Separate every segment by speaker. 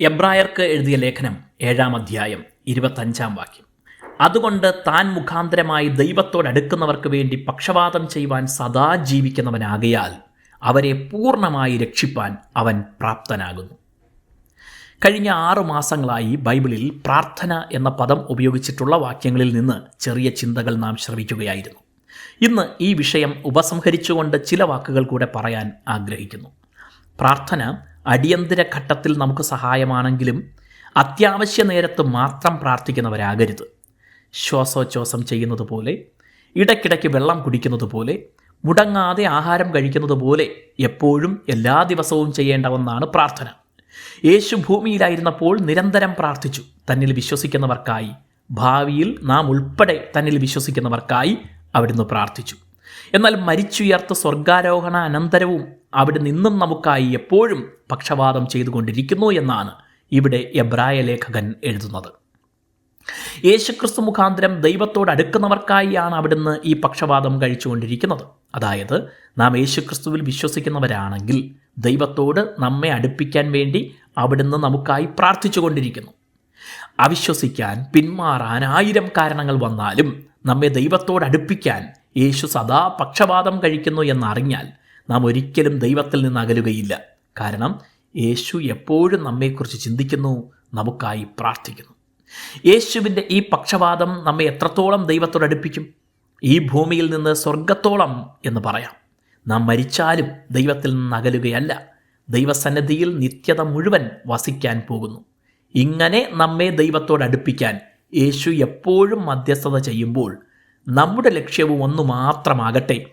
Speaker 1: എബ്രായർക്ക് എഴുതിയ ലേഖനം ഏഴാം അധ്യായം ഇരുപത്തഞ്ചാം വാക്യം. അതുകൊണ്ട് താൻ മുഖാന്തരമായി ദൈവത്തോടടുക്കുന്നവർക്ക് വേണ്ടി പക്ഷപാതം ചെയ്യുവാൻ സദാ ജീവിക്കുന്നവനാകയാൽ അവരെ പൂർണമായി രക്ഷിപ്പാൻ അവൻ പ്രാപ്തനാകുന്നു. കഴിഞ്ഞ ആറു മാസങ്ങളായി ബൈബിളിൽ പ്രാർത്ഥന എന്ന പദം ഉപയോഗിച്ചിട്ടുള്ള വാക്യങ്ങളിൽ നിന്ന് ചെറിയ ചിന്തകൾ നാം ശ്രമിക്കുകയായിരുന്നു ഇന്ന് ഈ വിഷയം ഉപസംഹരിച്ചുകൊണ്ട് ചില വാക്കുകൾ കൂടെ പറയാൻ ആഗ്രഹിക്കുന്നു. പ്രാർത്ഥന അടിയന്തര ഘട്ടത്തിൽ നമുക്ക് സഹായമാണെങ്കിലും അത്യാവശ്യ നേരത്ത് മാത്രം പ്രാർത്ഥിക്കുന്നവരാകരുത്. ശ്വാസോച്ഛ്വാസം ചെയ്യുന്നത് പോലെ ഇടയ്ക്കിടയ്ക്ക് വെള്ളം കുടിക്കുന്നത് പോലെ മുടങ്ങാതെ ആഹാരം കഴിക്കുന്നത് പോലെ എപ്പോഴും എല്ലാ ദിവസവും ചെയ്യേണ്ട ഒന്നാണ് പ്രാർത്ഥന. യേശു ഭൂമിയിലായിരുന്നപ്പോൾ നിരന്തരം പ്രാർത്ഥിച്ചു. തന്നിൽ വിശ്വസിക്കുന്നവർക്കായി ഭാവിയിൽ നാം ഉൾപ്പെടെ തന്നിൽ വിശ്വസിക്കുന്നവർക്കായി അവിടുന്ന് പ്രാർത്ഥിച്ചു. എന്നാൽ മരിച്ചുയർത്ത് സ്വർഗാരോഹണ അനന്തരവും അവിടെ നിന്നും നമുക്കായി എപ്പോഴും പക്ഷപാതം ചെയ്തുകൊണ്ടിരിക്കുന്നു എന്നാണ് ഇവിടെ എബ്രായ ലേഖകൻ എഴുതുന്നത്. യേശുക്രിസ്തു മുഖാന്തരം ദൈവത്തോട് അടുക്കുന്നവർക്കായിയാണ് അവിടുന്ന് ഈ പക്ഷപാതം കഴിച്ചുകൊണ്ടിരിക്കുന്നത്. അതായത് നാം യേശുക്രിസ്തുവിൽ വിശ്വസിക്കുന്നവരാണെങ്കിൽ ദൈവത്തോട് നമ്മെ അടുപ്പിക്കാൻ വേണ്ടി അവിടുന്ന് നമുക്കായി പ്രാർത്ഥിച്ചുകൊണ്ടിരിക്കുന്നു. അവിശ്വസിക്കാൻ പിന്മാറാൻ ആയിരം കാരണങ്ങൾ വന്നാലും നമ്മെ ദൈവത്തോട് അടുപ്പിക്കാൻ യേശു സദാ പക്ഷപാതം കഴിക്കുന്നു എന്നറിഞ്ഞാൽ നാം ഒരിക്കലും ദൈവത്തിൽ നിന്ന് അകലുകയില്ല. കാരണം യേശു എപ്പോഴും നമ്മെക്കുറിച്ച് ചിന്തിക്കുന്നു നമുക്കായി പ്രാർത്ഥിക്കുന്നു. യേശുവിന്റെ ഈ പക്ഷപാതം നമ്മെ എത്രത്തോളം ദൈവത്തോട് അടുപ്പിക്കും? ഈ ഭൂമിയിൽ നിന്ന് സ്വർഗത്തോളം എന്ന് പറയാം. നാം മരിച്ചാലും ദൈവത്തിൽ നിന്ന് അകലുകയല്ല. ദൈവസന്നിധിയിൽ നിത്യത മുഴുവൻ വസിക്കാൻ പോകുന്നു. ഇങ്ങനെ നമ്മെ ദൈവത്തോട് അടുപ്പിക്കാൻ യേശു എപ്പോഴും മധ്യസ്ഥത ചെയ്യുമ്പോൾ നമ്മുടെ ലക്ഷ്യവും ഒന്നു മാത്രമാകട്ടെ.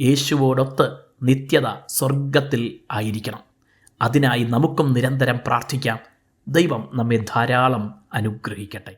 Speaker 1: യേശുവോടൊത്ത് നിത്യത സ്വർഗത്തിൽ ആയിരിക്കണം. അതിനായി നമുക്കും നിരന്തരം പ്രാർത്ഥിക്കാം. ദൈവം നമ്മെ ധാരാളം അനുഗ്രഹിക്കട്ടെ.